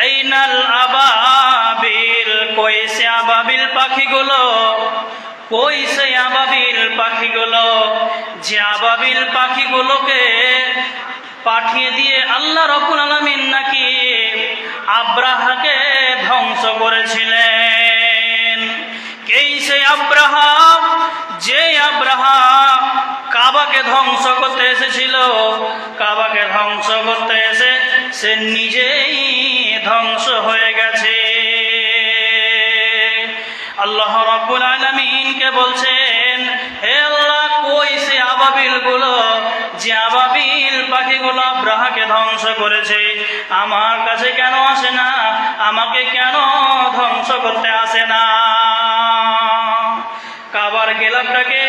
আইনাল আবাবিল, কইছে আবাবিল পাখিগুলো, কইছে আবাবিল পাখিগুলো, যে আবাবিল পাখিগুলোকে পাঠিয়ে দিয়ে আল্লাহ রব্বুল আলামিন নাকি আব্রাহাকে ধ্বংস করেছিলেন। কেই সে আব্রাহাম যে আব্রাহাম কাবাকে ধ্বংস করতে এসেছিল, কাবাকে ধ্বংস করতে এসে সে নিজেই ধ্বংস হয়ে গেছে। আল্লাহ রাব্বুল আলামিনকে বলছেন, হে আল্লাহ, কই সে আবাবিলগুলো যে আবাবিল পাখিগুলো আব্রাহাকে ধ্বংস করেছে, আমার কাছে কেন আসে না? আমাকে কেন ধ্বংস করতে আসে না? কাবার গেলাপটাকে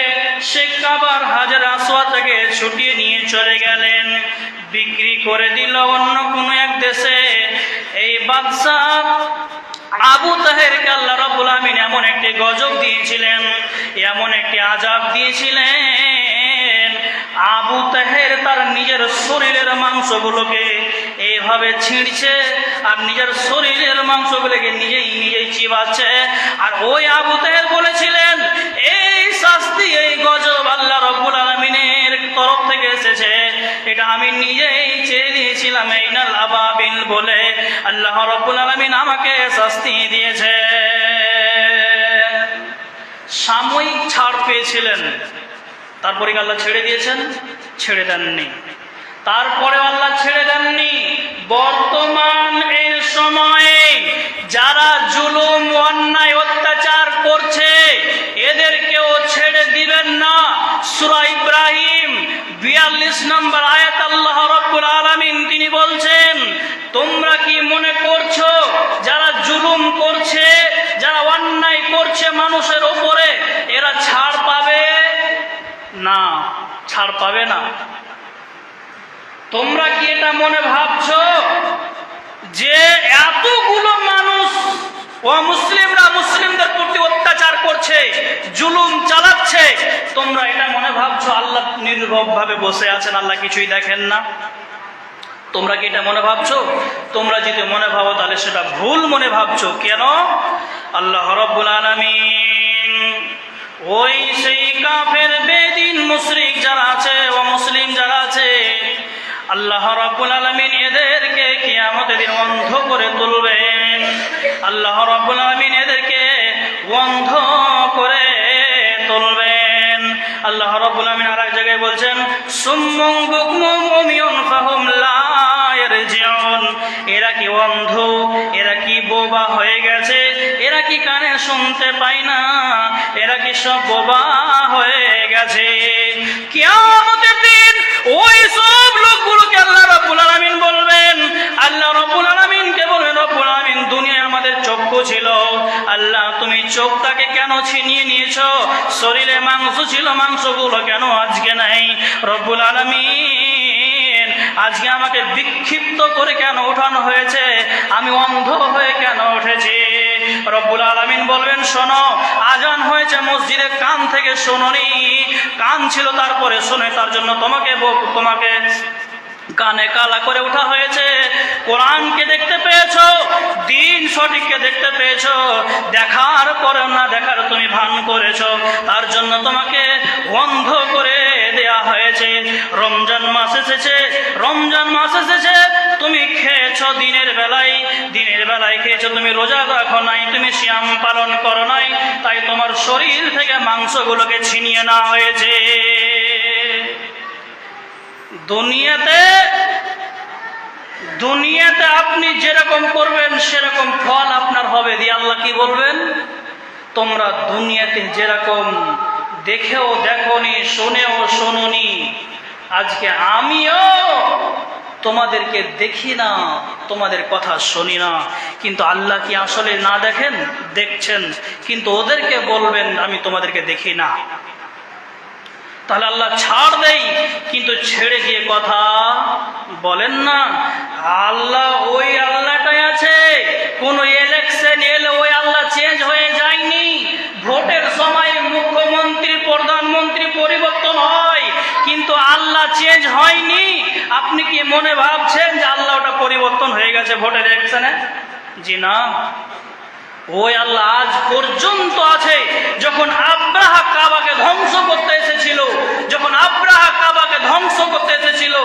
সে কাবার হাজার আসওয়াটাকে ছুটিয়ে নিয়ে চলে গেলেন। বিক্রি করে দিল অন্য কোনো বাদশাহ আবু তাহেরকে আল্লাহ রাব্বুল আমিন এমন একটি গজব দিয়েছিলেন, এমন একটি আজাব দিয়েছিলেন। আবু তাহের তার নিজের শরীরের মাংসগুলোকে এইভাবে ছিঁড়ছে আর নিজের শরীরের মাংসগুলোকে নিজেই নিজেই চিবাচ্ছে। আর ওই আবু তাহের বলেছিলেন তরফ থেকে এসেছে। এটা আমি নিজেই চেয়ে দিয়েছিলাম এই নাল আবাবিল বলে। আল্লাহ রব্বুল আলমিন আমাকে শাস্তি দিয়েছে। সাময়িক ছাড় পেয়েছিলেন। তারপরে আল্লাহ ছেড়ে দিয়েছেন? ছেড়ে দেননি। তারপরে আল্লাহ ছেড়ে দেননি। বর্তমান এই সময়ে যারা জুলুম, অন্যায় অত্যাচার করছে এদেরকেও ছেড়ে দিবেন না সুরা ইব্রাহিম বিয়াল্লিশ নম্বর আয়াত আল্লাহ রব্বুল আলামিন, তিনি বলছেন, তোমরা কি মনে করছ যারা জুলুম করছে, যারা অন্যায় করছে মানুষের ওপরে এরা ছাড় পাবে? না, ছাড় পাবে না। তোমরা কি এটা মনে ভাবছ যে এতগুলো অমুসলিমরা মুসলিমদের প্রতি অত্যাচার করছে, জুলুম চালাচ্ছে। তোমরা এটা মনে ভাবছ, আল্লাহ নির্ভব ভাবে বসে আছেন, আল্লাহ কিছুই দেখেন না। তোমরা কি এটা মনে ভাবছ? তোমরা যদি মনে ভাবো, তাহলে সেটা ভুল মনে ভাবছ। কেন? আল্লাহ রব্বুল আলামিন ওই সেই কাফের, বেদিন মুশরিক যারা আছে ও মুসলিম যারা আছে, আল্লাহ রাব্বুল আলামিন এদেরকে কিয়ামতের দিন অন্ধ করে তুলবেন আল্লাহ রাব্বুল আলামিন এদেরকে অন্ধ করে তুলবেন। আল্লাহ রাব্বুল আলামিন আর এক জায়গায় বলছেন, সুম্মুম বুকমুম উমিয়ুন ফাহুম লা ইয়ারজিউন। এরা কি অন্ধ? এরা কি বোবা হয়ে গেছে? এরা কি কানে শুনতে পায় না? এরা কি সব বোবা হয়ে গেছে? ছিল? আল্লাহ, তুমি চোখটাকে কেন ছিনিয়ে নিয়েছো? শরীরে মাংস ছিল, মাংসগুলো কেন আজকে নাই? রব্বুল আলামিন, আজকে আমাকে বিক্ষিপ্ত করে কেন উঠানো হয়েছে? আমি অন্ধ হয়ে কেন উঠেছি? রব্বুল আলামিন বলবেন, শোনো, আজান হয়েছে মসজিদে, কান থেকে শোনোনি। কান ছিল তারপরে শোনে, তার জন্য তোমাকে তোমাকে কানে কালা করে ওঠা হয়েছে। কোরআনকে দেখতে পেয়েছ? দিন সঠিককে দেখতে পেয়েছ, দেখার পরে না দেখার তুমি ভান করেছ। তার জন্য তোমাকে অন্ধ করে দেয়া হয়েছে। রমজান মাস এসেছে, রমজান মাস এসেছে, তুমি খেয়েছো দিনের বেলায় দিনের বেলায় খেয়েছো তুমি রোজা রাখো নাই, তুমি শ্যাম পালন করো নাই, তাই তোমার শরীর থেকে মাংসগুলোকে ছিনিয়ে নেওয়া হয়েছে। দুনিয়াতে দুনিয়াতে আপনি যেরকম করবেন, সেরকম ফল আপনার হবে। দিয়ে আল্লাহ কি বলবেন? তোমরা দুনিয়াতে যেরকম দেখেও দেখনি, শুনেও শোনি আজকে আমিও তোমাদেরকে দেখি না, তোমাদের কথা শুনি না। কিন্তু আল্লাহ কি আসলে না দেখেন? দেখছেন। কিন্তু ওদেরকে বলবেন, আমি তোমাদেরকে দেখি না। তাহলে আল্লাহ ছাড় দেই। কিন্তু ছেড়ে গিয়ে কথা বলেন না। আল্লাহ ওই আল্লাহটাই আছে। কোন ইলেকশন এলে ওই আল্লাহ চেঞ্জ হয়ে যায়নি। ভোটের সময় মুখ্যমন্ত্রী, প্রধানমন্ত্রী পরিবর্তন হয়। কিন্তু আল্লাহ চেঞ্জ হয়নি। আপনি কি মনে ভাবছেন যে আল্লাহ ওটা পরিবর্তন হয়ে গেছে ভোটের ইলেকশনে জি না। ওই আল্লাহ আজ পর্যন্ত আছে, যখন আব্রাহা কাবাকে ধ্বংস করতে এসেছিল, যখন আব্রাহা কাবাকে ধ্বংস করতে এসেছিল।